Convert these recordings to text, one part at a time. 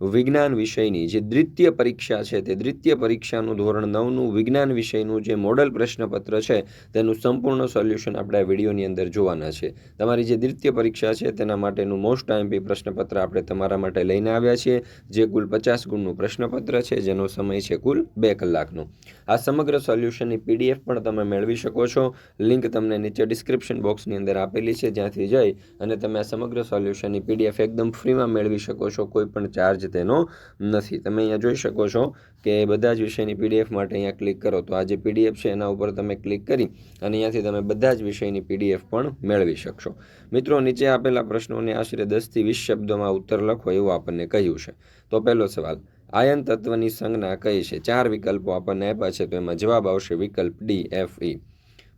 વિજ્ઞાન વિષયની જે દ્વિતીય પરીક્ષા છે, તે દ્વિતીય પરીક્ષાનું ધોરણ નવનું વિજ્ઞાન વિષયનું જે મોડલ પ્રશ્નપત્ર છે, તેનું સંપૂર્ણ સોલ્યુશન આપણે આ વિડીયોની અંદર જોવાના છે. તમારી જે દ્વિતીય પરીક્ષા છે, તેના માટેનું મોસ્ટ આઈએમપી પ્રશ્નપત્ર આપણે તમારા માટે લઈને આવ્યા છીએ, જે કુલ પચાસ ગુણનું પ્રશ્નપત્ર છે, જેનો સમય છે કુલ બે કલાકનો. આ સમગ્ર સોલ્યુશનની પીડીએફ પણ તમે મેળવી શકો છો. લિંક તમને નીચે ડિસ્ક્રિપ્શન બોક્સની અંદર આપેલી છે, જ્યાંથી જઈ અને તમે આ સમગ્ર સોલ્યુશનની પીડીએફ એકદમ ફ્રીમાં મેળવી શકો છો, કોઈ પણ ચાર્જ તેનો નથી. તમે અહીંયા જોઈ શકો છો કે બધા જ વિષયની પીડીએફ માટે અહીંયા ક્લિક કરો. તો આ જે પીડીએફ છે એના ઉપર તમે ક્લિક કરી અને અહીંયાથી તમે બધા જ વિષયની પીડીએફ પણ મેળવી શકશો. મિત્રો, નીચે આપેલા પ્રશ્નોને આશરે દસથી વીસ શબ્દોમાં ઉત્તર લખો એવું આપણને કહ્યું છે. તો પહેલો સવાલ, આયન તત્વની સંજ્ઞા કઈ છે? ચાર વિકલ્પો આપણને આપ્યા છે, તો એમાં જવાબ આવશે વિકલ્પ ડી એફ ઈ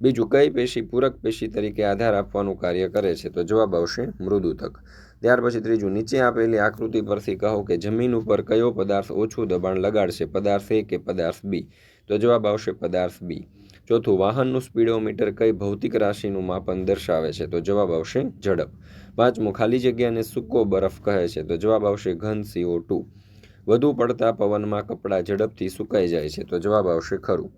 બીજું, કઈ પેશી પૂરક પેશી તરીકે આધાર આપવાનું કાર્ય કરે છે? તો જવાબ આવશે મૃદુતક. ત્યાર પછી ત્રીજું, નીચે આપેલી આકૃતિ પરથી કહો કે જમીન ઉપર કયો પદાર્થ ઓછું દબાણ લગાડશે, પદાર્થ એ કે પદાર્થ બી? તો જવાબ આવશે પદાર્થ બી. ચોથું, વાહનનું સ્પીડોમીટર કઈ ભૌતિક રાશિનું માપન દર્શાવે છે? તો જવાબ આવશે ઝડપ. પાંચમું, ખાલી જગ્યાને સૂકો બરફ કહે છે? તો જવાબ આવશે ઘન સીઓ ટુ વધુ પડતા પવનમાં કપડાં ઝડપથી સુકાઈ જાય છે? તો જવાબ આવશે ખરું.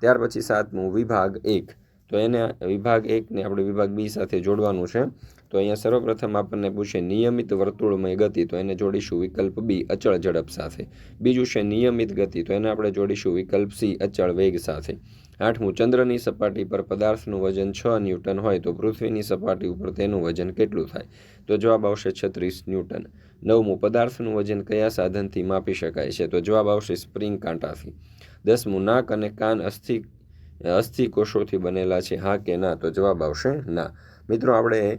ત્યાર પછી સાતમું, વિભાગ એક. તો એને વિભાગ એકને આપણે વિભાગ બી સાથે જોડવાનું છે. તો અહીંયા સર્વપ્રથમ આપણને પૂછે નિયમિત વર્તુળમય ગતિ, તો એને જોડીશું વિકલ્પ બી, અચળ ઝડપ સાથે. બીજું છે નિયમિત ગતિ, તો એને આપણે જોડીશું વિકલ્પ સી, અચળ વેગ સાથે. આઠમું, ચંદ્રની સપાટી પર પદાર્થનું વજન છ ન્યૂટન હોય તો પૃથ્વીની સપાટી ઉપર તેનું વજન કેટલું થાય? તો જવાબ આવશે છત્રીસ ન્યૂટન. નવમું, પદાર્થનું વજન કયા સાધનથી માપી શકાય છે? તો જવાબ આવશે સ્પ્રિંગ કાંટાથી. દસમું, નાક અને કાન અસ્થિ અસ્થિ કોષોથી બનેલા છે, હા કે ના? તો જવાબ આવશે ના. મિત્રો, આપણે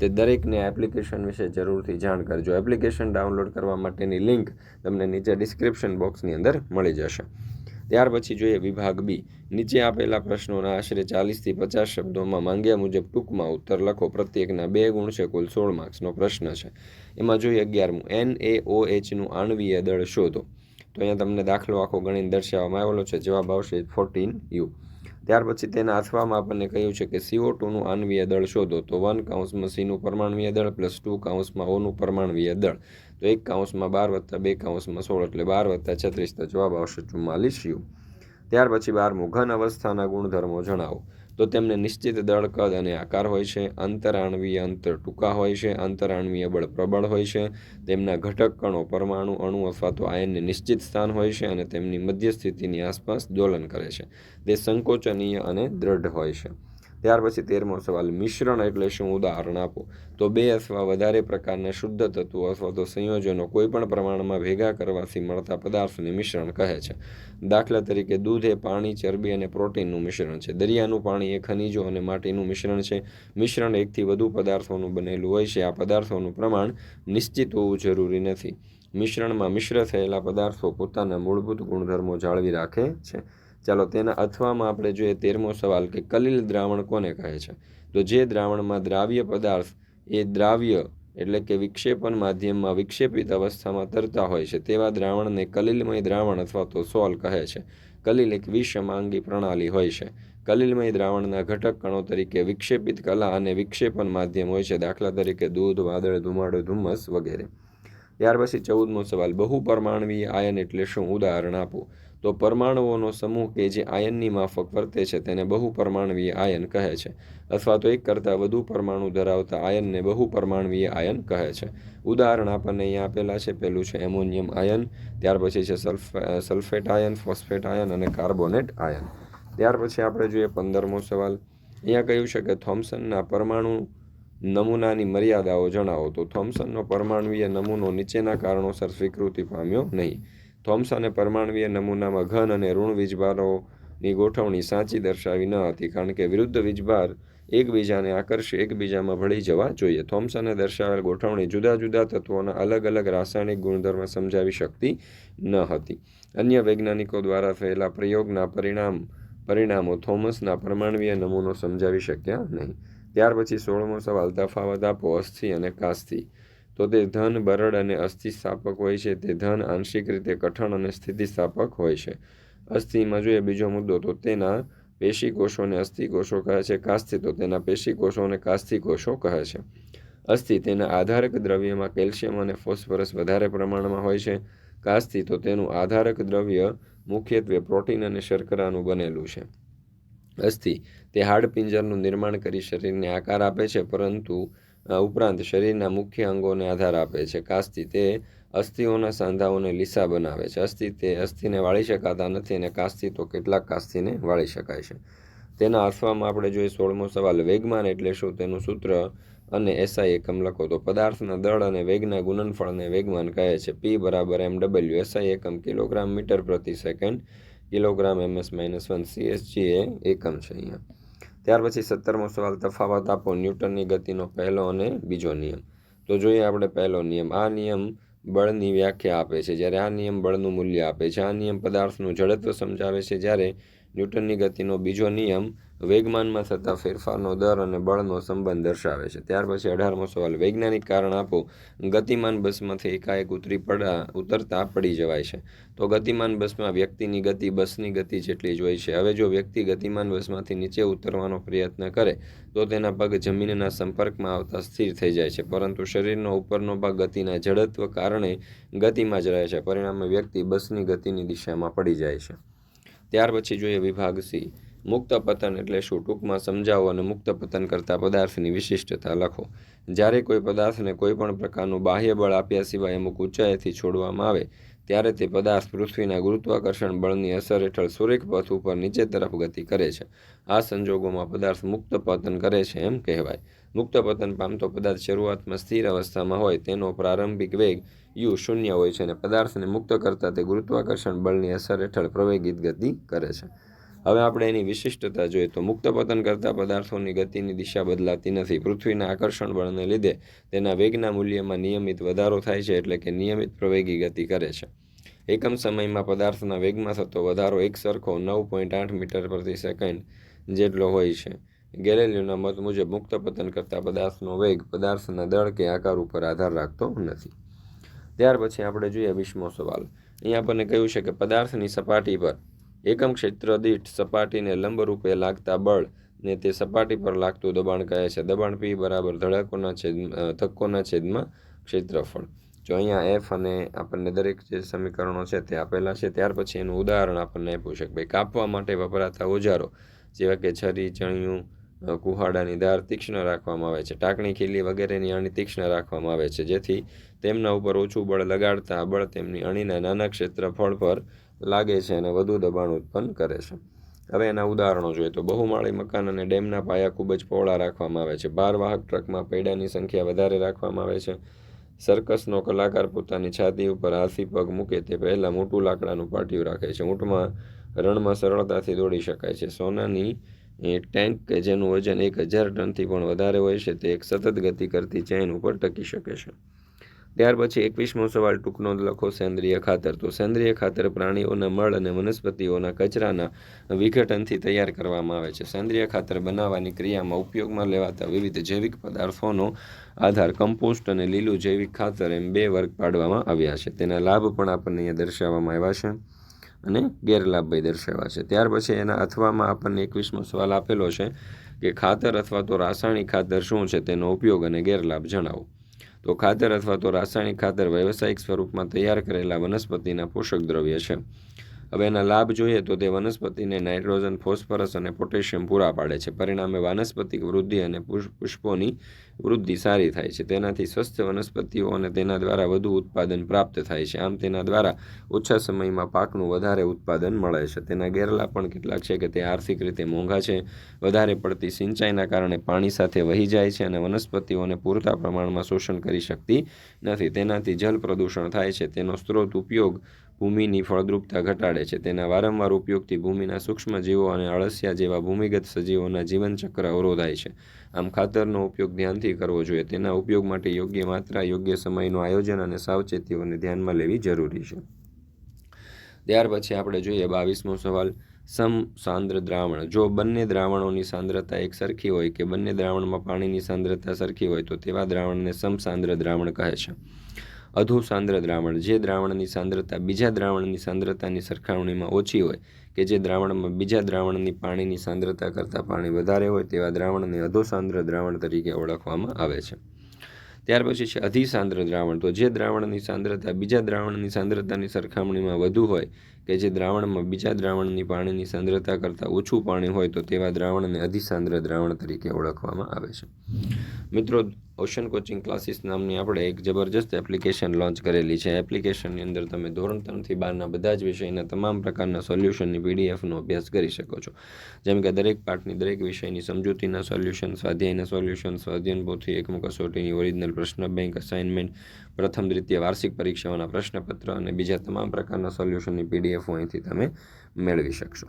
તે દરેકને એપ્લિકેશન વિશે જરૂરથી જાણ કરજો. એપ્લિકેશન ડાઉનલોડ કરવા માટેની લિંક તમને નીચે ડિસ્ક્રિપ્શન બોક્સની અંદર મળી જશે. ત્યાર પછી જોઈએ વિભાગ બી. નીચે આપેલા પ્રશ્નોના આશરે ચાલીસથી પચાસ શબ્દોમાં માંગ્યા મુજબ ટૂંકમાં ઉત્તર લખો. પ્રત્યેકના બે ગુણ છે, કુલ સોળ માર્ક્સનો પ્રશ્ન છે. એમાં જોઈએ અગિયારમું. એન એ ઓ એચનું આણવીય દળ શોધો. તો અહીંયા તમને દાખલો આખો ગણીને દર્શાવવામાં આવેલો છે. જવાબ આવશે ફોર્ટીન યુ ત્યાર પછી તેના અથવામાં આપણને કહ્યું છે કે સીઓ ટુનું આણવીય દળ શોધો. તો વન કાઉન્સમાં સીનું પરમાણવીય દળ પ્લસ ટુ કાઉન્સમાં ઓનું પરમાણવીય દળ. તો એક કાઉન્સમાં બાર વત્તા બે કાઉન્સમાં સોળ એટલે બાર વત્તા છત્રીસ. તો જવાબ આવશે ચુમ્માલીસ યુ. ત્યાર પછી બારમું ઘન અવસ્થાના ગુણધર્મો જણાવો. તો તેમને નિશ્ચિત દળ કદ અને આકાર હોય છે. આંતરાણવીય અંતર ટૂંકા હોય છે. આંતરાણવીય બળ પ્રબળ હોય છે. તેમના ઘટક કણો પરમાણુ અણુ અથવા તો આયનને નિશ્ચિત સ્થાન હોય છે અને તેમની મધ્ય સ્થિતિની આસપાસ દોલન કરે છે. તે સંકોચનીય અને દ્રઢ હોય છે. ત્યાર પછી તેરમો સવાલ, મિશ્રણ એટલે શું? ઉદાહરણ આપો. તો બે અથવા વધારે પ્રકારના શુદ્ધ તત્વો અથવા તો સંયોજનો કોઈપણ પ્રમાણમાં ભેગા કરવાથી મળતા પદાર્થને મિશ્રણ કહે છે. દાખલા તરીકે, દૂધ એ પાણી, ચરબી અને પ્રોટીનનું મિશ્રણ છે. દરિયાનું પાણી એ ખનિજો અને માટીનું મિશ્રણ છે. મિશ્રણ એકથી વધુ પદાર્થોનું બનેલું હોય છે. આ પદાર્થોનું પ્રમાણ નિશ્ચિત હોવું જરૂરી નથી. મિશ્રણમાં મિશ્ર થયેલા પદાર્થો પોતાના મૂળભૂત ગુણધર્મો જાળવી રાખે છે. ચાલો, તેના અથવામાં આપણે જોઈએ તેરમો સવાલ કે કલિલ દ્રાવણ કોને કહે છે? તો જે દ્રાવણમાં દ્રાવ્ય પદાર્થ એ દ્રાવ્ય એટલે કે વિક્ષેપણ માધ્યમમાં વિક્ષેપિત અવસ્થામાં તરતા હોય છે, તેવા દ્રાવણને કલિલમય દ્રાવણ અથવા તો સોલ કહે છે. કલિલ એક વિષમાંગી પ્રણાલી હોય છે. કલિલમય દ્રાવણના ઘટક કણો તરીકે વિક્ષેપિત કલા અને વિક્ષેપણ માધ્યમ હોય છે, દાખલા તરીકે દૂધ, વાદળ, ધુમાડો, ધુમ્મસ વગેરે. ત્યાર પછી ચૌદમો સવાલ, બહુ પરમાણવીય આયન એટલે શું? ઉદાહરણ આપો. તો પરમાણુઓનો સમૂહ કે જે આયનની માફક વર્તે છે તેને બહુપરમાણવીય આયન કહે છે. અથવા તો એક કરતાં વધુ પરમાણુ ધરાવતા આયનને બહુપરમાણવીય આયન કહે છે. ઉદાહરણ આપણને અહીંયા આપેલા છે. પહેલું છે એમોનિયમ આયન, ત્યાર પછી છે સલ્ફેટ આયન, ફોસ્ફેટ આયન અને કાર્બોનેટ આયન. ત્યાર પછી આપણે જોઈએ પંદરમો સવાલ. અહીંયા કહ્યું છે કે થોમ્સનના પરમાણુ નમૂનાની મર્યાદાઓ જણાવો. તો થોમ્સનનો પરમાણુય નમૂનો નીચેના કારણોસર સ્વીકૃતિ પામ્યો નહીં. થોમ્સને પરમાણવીય નમૂનામાં ઘન અને ઋણ વીજભારોની ગોઠવણી સાચી દર્શાવી ન હતી, કારણ કે વિરુદ્ધ વીજભાર એકબીજાને આકર્ષી, એકબીજામાં ભળી જવા જોઈએ. થોમ્સને દર્શાવેલ ગોઠવણી જુદા જુદા તત્વોના અલગ અલગ રાસાયણિક ગુણધર્મ સમજાવી શકતી ન હતી. અન્ય વૈજ્ઞાનિકો દ્વારા થયેલા પ્રયોગના પરિણામ, પરિણામો થોમસના પરમાણવીય નમૂનો સમજાવી શક્યા નહીં. ત્યાર પછી સોળમો સવાલ, તફાવત આપો, અસ્થિ અને કાસ્થિ. તો તે ધન, બરડ અને અસ્થિસ્થાપક હોય છે. તે ધન આંશિક રીતે કઠણ અને સ્થિતિસ્થાપક હોય છે. અસ્થિમાં જોઈએ બીજો મુદ્દો, તો તેના પેશીકોષોને અસ્થિકોષો કહે છે. કાસ્થિ, તો તેના પેશી કોષો અને કાસ્થિ કહે છે. અસ્થિ તેના આધારક દ્રવ્યમાં કેલ્શિયમ અને ફોસ્ફરસ વધારે પ્રમાણમાં હોય છે. કાસ્થિ, તો તેનું આધારક દ્રવ્ય મુખ્યત્વે પ્રોટીન અને શર્કરાનું બનેલું છે. અસ્થિ, તે હાડપિંજરનું નિર્માણ કરી શરીરને આકાર આપે છે, પરંતુ ઉપરાંત શરીરના મુખ્ય અંગોને આધાર આપે છે. કાસ્તી તે અસ્થિઓના સાંધાઓને લીસા બનાવે છે. અસ્થિ તે અસ્થિને વાળી શકાતા નથી અને કાસ્તી તો કેટલાક કાસ્તીને વાળી શકાય છે. તેના અર્થવામાં આપણે જોઈએ સોળમો સવાલ, વેગમાન એટલે શું? તેનું સૂત્ર અને એસઆઈ એકમ લખો. તો પદાર્થના દળ અને વેગના ગુણનફળને વેગમાન કહે છે. પી બરાબર એમ ડબલ્યુ એસઆઈ એકમ કિલોગ્રામ મીટર પ્રતિ second. Kilogram MS minus one CSG એ એકમ છે અહીંયા. ત્યાર પછી સત્તરમો સવાલ, તફાવત આપો ન્યૂટનની ગતિનો પહેલો અને બીજો નિયમ. તો જોઈએ આપણે પહેલો નિયમ. આ નિયમ બળની વ્યાખ્યા આપે છે. જ્યારે આ નિયમ બળનું મૂલ્ય આપે છે, આ નિયમ પદાર્થનું જડત્વ સમજાવે છે. જ્યારે ન્યૂટનની ગતિનો બીજો નિયમ વેગમાનમાં થતા ફેરફારનો દર અને બળનો સંબંધ દર્શાવે છે. ત્યાર પછી અઢારમો સવાલ, વૈજ્ઞાનિક કારણ આપો. ગતિમાન બસમાંથી એકાએક ઉતરી પડા ઉતરતા પડી જવાય છે. તો ગતિમાન બસમાં વ્યક્તિની ગતિ બસની ગતિ જેટલી જ હોય છે. હવે જો વ્યક્તિ ગતિમાન બસમાંથી નીચે ઉતરવાનો પ્રયત્ન કરે, તો તેના પગ જમીનના સંપર્કમાં આવતા સ્થિર થઈ જાય છે. પરંતુ શરીરનો ઉપરનો ભાગ ગતિના જડત્વ કારણે ગતિમાં જ રહે છે. પરિણામે વ્યક્તિ બસની ગતિની દિશામાં પડી જાય છે. ત્યાર પછી જોઈએ વિભાગ સી. મુક્ત પતન એટલે શું? ટૂંકમાં સમજાવો અને મુક્ત પતન કરતા પદાર્થની વિશિષ્ટતા લખો. જ્યારે કોઈ પદાર્થને કોઈ પણ પ્રકારનું બાહ્ય બળ આપ્યા સિવાય અમુક ઊંચાઈથી છોડવામાં આવે ત્યારે તે પદાર્થ પૃથ્વીના ગુરુત્વાકર્ષણ બળની અસર હેઠળ સૂર્ય પથ ઉપર નીચે તરફ ગતિ કરે છે. આ સંજોગોમાં પદાર્થ મુક્ત પતન કરે છે એમ કહેવાય. મુક્ત પતન પામતો પદાર્થ શરૂઆતમાં સ્થિર અવસ્થામાં હોય, તેનો પ્રારંભિક વેગ યુ શૂન્ય હોય છે અને પદાર્થને મુક્ત કરતાં તે ગુરુત્વાકર્ષણ બળની અસર હેઠળ પ્રવેગિત ગતિ કરે છે. હવે આપણે એની વિશિષ્ટતા જોઈએ તો મુક્ત પતન કરતા પદાર્થોની ગતિની દિશા બદલાતી નથી. પૃથ્વીના આકર્ષણ બળને લીધે તેના વેગના મૂલ્યમાં નિયમિત વધારો થાય છે એટલે કે નિયમિત પ્રવેગી ગતિ કરે છે. એકમ સમયમાં પદાર્થના વેગમાં થતો વધારો એક સરખો નવ પોઈન્ટ આઠ મીટર પ્રતિ સેકન્ડ જેટલો હોય છે. ગેલેલિયોના મત મુજબ મુક્ત પતન કરતા પદાર્થનો વેગ પદાર્થના દળ કે આકાર ઉપર આધાર રાખતો નથી. ત્યાર પછી આપણે જોઈએ વીસમો સવાલ. અહીંયા આપણને કહ્યું છે કે પદાર્થની સપાટી પર એકમ ક્ષેત્ર દીઠ સપાટીને લંબરૂપે લાગતા બળ ને તે સપાટી પર લાગતું દબાણ કહે છે. દબાણ પી બરાબર ધડકોના છેદ ધક્કોના છેદમાં ક્ષેત્રફળ. જો અહીંયા એફ અને આપણને દરેક જે સમીકરણો છે તે આપેલા છે, ત્યાર પછી એનું ઉદાહરણ આપણને આપ્યું છે કે ભાઈ કાપવા માટે વપરાતા ઓજારો જેવા કે છરી, ચણિયું કુહાડાની ધાર તીક્ષ્ણ રાખવામાં આવે છે. ટાંકણી ખીલી વગેરેની અણી તીક્ષ્ણ રાખવામાં આવે છે. જેથી તેમના ઉપર ઓછું બળ લગાડતા બળ તેમની અણીના નાના ક્ષેત્રફળ પર લાગે છે અને વધુ દબાણ ઉત્પન્ન કરે છે. હવે એના ઉદાહરણો જોઈએ તો બહુમાળી મકાન અને ડેમના પાયા ખૂબ જ પહોળા રાખવામાં આવે છે. ભારવાહક ટ્રકમાં પૈડાની સંખ્યા વધારે રાખવામાં આવે છે. સર્કસનો કલાકાર પોતાની છાતી ઉપર હાથી પગ મૂકે તે પહેલાં મોટું લાકડાનું પાટિયું રાખે છે. ઊંટમાં રણમાં સરળતાથી દોડી શકાય છે. સોનાની ટેન્ક કે જેનું વજન એક હજાર ટનથી પણ વધારે હોય છે, તે એક સતત ગતિ કરતી ચેન ઉપર ટકી શકે છે. ત્યાર પછી એકવીસમો સવાલ, ટૂંકનો લખો સેન્દ્રિય ખાતર. તો સેન્દ્રિય ખાતર પ્રાણીઓના મળ અને વનસ્પતિઓના કચરાના વિઘટનથી તૈયાર કરવામાં આવે છે. સેન્દ્રિય ખાતર બનાવવાની ક્રિયામાં ઉપયોગમાં લેવાતા વિવિધ જૈવિક પદાર્થોનો આધાર કમ્પોસ્ટ અને લીલું જૈવિક ખાતર એમ બે વર્ગ પાડવામાં આવ્યા છે. તેના લાભ પણ આપણને અહીંયા દર્શાવવામાં આવ્યા છે અને ગેરલાભ ભાઈ દર્શાવ્યા છે. ત્યાર પછી એના અથવામાં આપણને એકવીસમો સવાલ આપેલો છે કે ખાતર અથવા તો રાસાયણિક ખાતર શું છે? તેનો ઉપયોગ અને ગેરલાભ જણાવો. તો ખાતર અથવા તો રાસાયણિક ખાતર વ્યવસાયિક સ્વરૂપમાં તૈયાર કરેલા વનસ્પતિના પોષક દ્રવ્ય છે. હવે એના લાભ જોઈએ તો તે વનસ્પતિને નાઇટ્રોજન, ફોસ્ફરસ અને પોટેશિયમ પૂરા પાડે છે. પરિણામે વાનસ્પતિક વૃદ્ધિ અને પુષ્પોની વૃદ્ધિ સારી થાય છે. તેનાથી સ્વસ્થ વનસ્પતિઓ અને તેના દ્વારા વધુ ઉત્પાદન પ્રાપ્ત થાય છે. આમ તેના દ્વારા ઓછા સમયમાં પાકનું વધારે ઉત્પાદન મળે છે. તેના ગેરલાભ પણ કેટલાક છે કે તે આર્થિક રીતે મોંઘા છે. વધારે પડતી સિંચાઈના કારણે પાણી સાથે વહી જાય છે અને વનસ્પતિઓને પૂરતા પ્રમાણમાં શોષણ કરી શકતી નથી. તેનાથી જલ પ્રદૂષણ થાય છે. તેનો સ્ત્રોત ઉપયોગ ભૂમિની ફળદ્રુપતા ઘટાડે છે. તેના વારંવાર ઉપયોગથી ભૂમિના સૂક્ષ્મ જીવો અને અળસિયા જેવા ભૂમિગત સજીવોના જીવનચક્ર અવરોધાય છે. આમ ખાતરનો ઉપયોગ ધ્યાનથી કરવો જોઈએ. તેના ઉપયોગ માટે યોગ્ય માત્રા, યોગ્ય સમયનું આયોજન અને સાવચેતીઓને ધ્યાનમાં લેવી જરૂરી છે. ત્યાર પછી આપણે જોઈએ બાવીસમો સવાલ, સમ સાંદ્ર દ્રાવણ. જો બંને દ્રાવણોની સાંદ્રતા એક સરખી હોય કે બંને દ્રાવણમાં પાણીની સાંદ્રતા સરખી હોય, તો તેવા દ્રાવણને સમસાંદ્ર દ્રાવણ કહે છે. અધુ સાંદ્ર દ્રાવણ. જે દ્રાવણની સાંદ્રતા બીજા દ્રાવણની સાંદ્રતાની સરખામણીમાં ઓછી હોય કે જે દ્રાવણમાં બીજા દ્રાવણની પાણીની સાંદ્રતા કરતાં પાણી વધારે હોય તેવા દ્રાવણને અધોસાંદ્ર દ્રાવણ તરીકે ઓળખવામાં આવે છે. ત્યાર પછી છે અધિસાંદ્ર દ્રાવણ. તો જે દ્રાવણની સાંદ્રતા બીજા દ્રાવણની સાંદ્રતાની સરખામણીમાં વધુ હોય કે જે દ્રાવણમાં બીજા દ્રાવણની પાણીની સાંદ્રતા કરતાં ઓછું પાણી હોય તો તેવા દ્રાવણને અધિસાંદ્ર દ્રાવણ તરીકે ઓળખવામાં આવે છે. મિત્રો ઓશન કોચિંગ ક્લાસીસ નામની આપણે એક જબરજસ્ત એપ્લિકેશન લોન્ચ કરેલી છે. એપ્લિકેશનની અંદર તમે ધોરણ ત્રણથી બારના બધા જ વિષયના તમામ પ્રકારના સોલ્યુશનની પીડીએફનો અભ્યાસ કરી શકો છો. જેમ કે દરેક પાઠની દરેક વિષયની સમજૂતીના સોલ્યુશન, સ્વાધ્યાયના સોલ્યુશન, સ્વાધ્યાયન પોથી એકમ કસોટીની ઓરિજિનલ પ્રશ્ન, બેંક અસાઇનમેન્ટ પ્રથમ દ્વિતીય વાર્ષિક પરીક્ષાઓના પ્રશ્નપત્ર અને બીજા તમામ પ્રકારના સોલ્યુશનની પીડીએફો અહીંથી તમે મેળવી શકશો.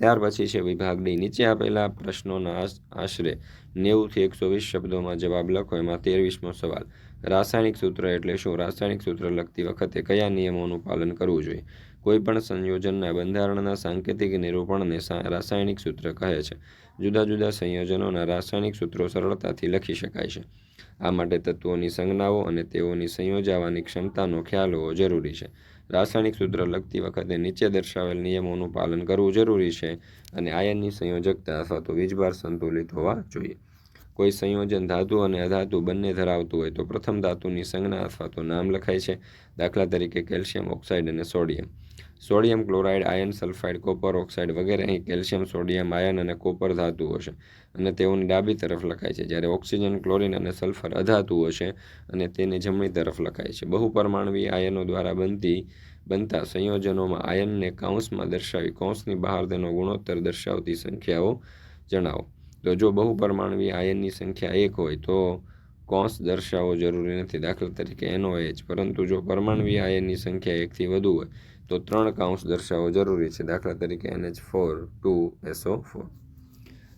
ત્યાર પછી છે વિભાગ ડી નીચે આપેલા પ્રશ્નોના આશરે નેવુંથી એકસો વીસ શબ્દોમાં જવાબ લખો. એમાં તેરવીસમો સવાલ, રાસાયણિક સૂત્ર એટલે શું? રાસાયણિક સૂત્ર લખતી વખતે કયા નિયમોનું પાલન કરવું જોઈએ? કોઈપણ સંયોજનના બંધારણના સાંકેતિક નિરૂપણને રાસાયણિક સૂત્ર કહે છે. જુદા જુદા સંયોજનોના રાસાયણિક સૂત્રો સરળતાથી લખી શકાય છે. આ માટે તત્વોની સંજ્ઞાઓ અને તેઓની સંયોજાવાની ક્ષમતાનો ખ્યાલ હોવો જરૂરી છે. રાસાયણિક સૂત્ર લખતી વખતે નીચે દર્શાવેલ નિયમોનું પાલન કરવું જરૂરી છે અને આયનની સંયોજકતા અથવા તો વીજભાર સંતુલિત હોવા જોઈએ. કોઈ સંયોજન ધાતુ અને અધાતુ બંને ધરાવતું હોય તો પ્રથમ ધાતુની સંજ્ઞા અથવા તો નામ લખાય છે. દાખલા તરીકે કેલ્શિયમ ઓક્સાઇડ અને sodium. Sodium chloride, ion sulphide, copper oxide વગેરે અહીં કેલ્શિયમ, સોડિયમ, આયન અને કોપર ધાતુઓ છે. અને તેઓની ડાબી તરફ લખાય છે. જ્યારે ઓક્સિજન, ક્લોરિન અને સલ્ફર અધાતુઓ છે અને તેને જમણી તરફ લખાય છે. બહુપરમાણવી આયનો દ્વારા બનતી, બનતા સંયોજનોમાં આયનને કૌંસમાં દર્શાવી કૌંસની બહાર તેનો ગુણોત્તર દર્શાવતી સંખ્યાઓ જણાવો. તો જો બહુપરમાણવી આયનની સંખ્યા એક હોય, તો કોંસ દર્શાવવો જરૂરી નથી. દાખલા તરીકે એનો એચ પરંતુ જો પરમાણવી આયનની સંખ્યા એકથી વધુ હોય તો ત્રણ કાઉન્ટ્સ દર્શાવવો જરૂરી છે. દાખલા તરીકે N H four two S O four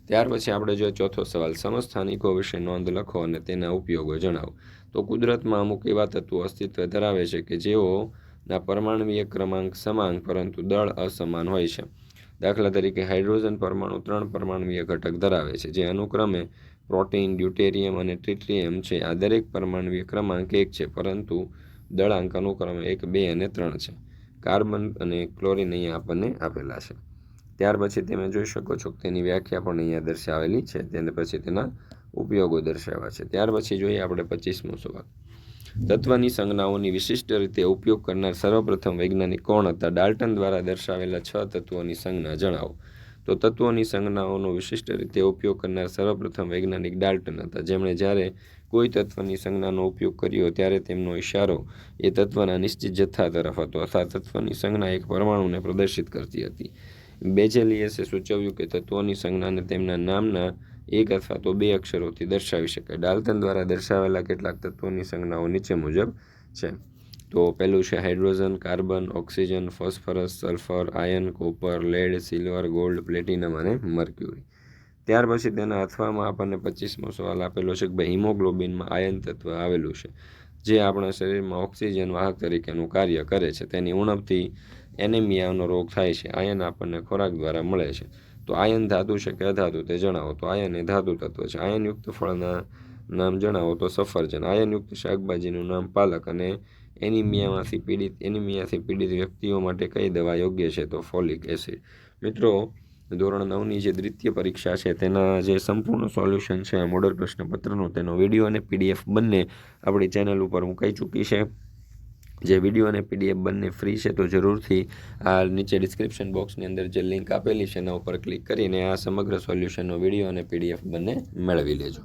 ત્યાર પછી આપણે જો ચોથો સવાલ, સમસ્થાનિકો વિશે નોંધ લખો અને તેના ઉપયોગો જણાવો. તો કુદરતમાં અમુક એવા તત્વો અસ્તિત્વ ધરાવે છે કે જેઓના પરમાણવીય ક્રમાંક સમાન, પરંતુ દળ અસમાન હોય છે. દાખલા તરીકે હાઇડ્રોજન પરમાણુ ત્રણ પરમાણવીય ઘટક ધરાવે છે, જે અનુક્રમે પ્રોટીન, ડ્યુટેરિયમ અને ટ્રિટ્રિયમ છે. આ દરેક પરમાણવીય ક્રમાંક એક છે, પરંતુ દળાંક અનુક્રમે એક, બે અને ત્રણ છે. કાર્બન અને ક્લોરિન અહીંયા આપણને આપેલા છે. ત્યાર પછી તમે જોઈ શકો છો કે તેની વ્યાખ્યા પણ અહીંયા દર્શાવેલી છે. તેને પછી તેના ઉપયોગો દર્શાવ્યા છે. ત્યાર પછી જોઈએ આપણે પચીસમો સવાલ. તત્વની સંજ્ઞાઓની વિશિષ્ટ રીતે ઉપયોગ કરનાર સર્વપ્રથમ વૈજ્ઞાનિક કોણ હતા? ડાલ્ટન દ્વારા દર્શાવેલા છ તત્વોની સંજ્ઞા જણાવો. તો તત્વોની સંજ્ઞાઓનો વિશિષ્ટ રીતે ઉપયોગ કરનાર સર્વપ્રથમ વૈજ્ઞાનિક ડાલ્ટન હતા. જેમણે જ્યારે કોઈ તત્વની સંજ્ઞાનો ઉપયોગ કર્યો, ત્યારે તેમનો ઇશારો એ તત્વના નિશ્ચિત જથ્થા તરફ હતો અથવા તત્વની સંજ્ઞા એક પરમાણુને પ્રદર્શિત કરતી હતી. બેજેલિયસે સૂચવ્યું કે તત્વોની સંજ્ઞાને તેમના નામના એક અથવા તો બે અક્ષરોથી દર્શાવી શકાય. ડાલ્ટન દ્વારા દર્શાવેલા કેટલાક તત્વોની સંજ્ઞાઓ નીચે મુજબ છે. તો પહેલું છે hydrogen, carbon, oxygen, phosphorus, sulphur, ion, copper, lead, silver, gold, platinum અને મર્ક્યુરી. ત્યાર પછી તેના અથવામાં આપણને પચીસમો સવાલ આપેલો છે કે ભાઈ હિમોગ્લોબિનમાં આયન તત્વ આવેલું છે, જે આપણા શરીરમાં ઓક્સિજન વાહક તરીકેનું કાર્ય કરે છે. તેની ઉણપથી એનેમિયાનો રોગ થાય છે. આયન આપણને ખોરાક દ્વારા મળે છે. તો આયન ધાતુ છે કે અધાતુ તે જણાવો. તો આયન એ ધાતુ તત્વ છે. આયનયુક્ત ફળના નામ જણાવો તો સફરજન. આયનયુક્ત શાકભાજીનું નામ પાલક અને એનિમિયામાંથી પીડિત એનિમિયાથી પીડિત વ્યક્તિઓ માટે કઈ દવા યોગ્ય છે? તો ફોલિક એસિડ. મિત્રો, ધોરણ નવની જે દ્વિતીય પરીક્ષા છે, તેના જે સંપૂર્ણ સોલ્યુશન છે મોડલ પ્રશ્નપત્રનો, તેનો વીડિયો અને પીડીએફ બંને આપણી ચેનલ ઉપર મુકાઈ ચૂકી છે. જે વીડિયો અને પીડીએફ બંને ફ્રી છે, તો જરૂરથી આ નીચે ડિસ્ક્રિપ્શન બોક્સની અંદર જે લિંક આપેલી છે, એના ઉપર ક્લિક કરીને આ સમગ્ર સોલ્યુશનનો વીડિયો અને પીડીએફ બંને મેળવી લેજો.